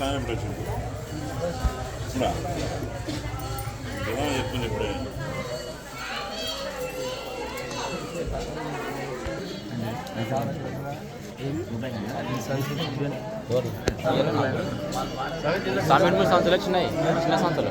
సాయం పెట్టింది ఇప్పుడా చెప్పింది ఇప్పుడే సామెట్ సంచులు వచ్చినాయి చిన్న సంచులు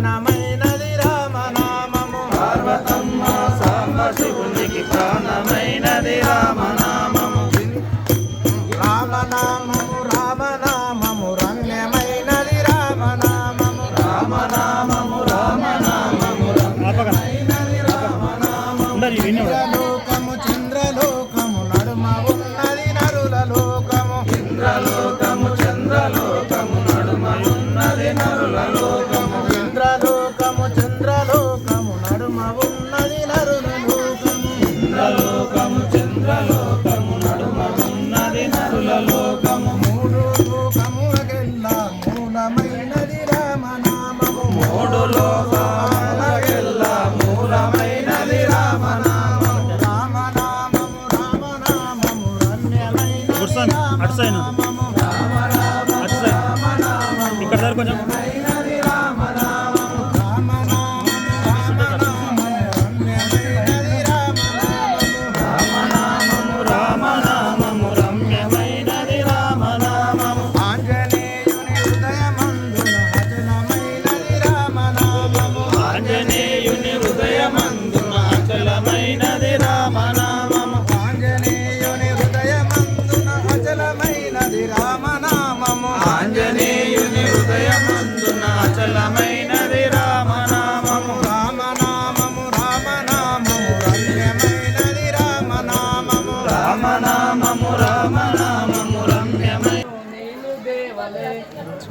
ప్రాణమైనది రామనామము. పార్వతమ్మ సాంబశివునికి ప్రాణమైనది రామనామము. రామనామము రామనామము రమ్యమైనది రామనామము. రామనామము రామనామము రమ్యమైనది రామనామము. చంద్రలోకము చంద్రలోకము నడుమ ఉన్నది నరుల లోకం না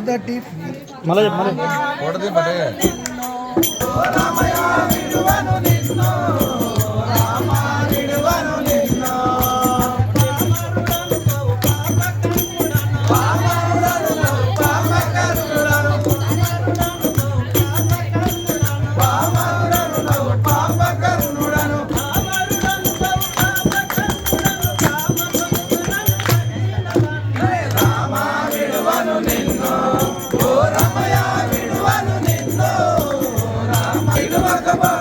మొదటి మొదటి మొదటి va a acabar.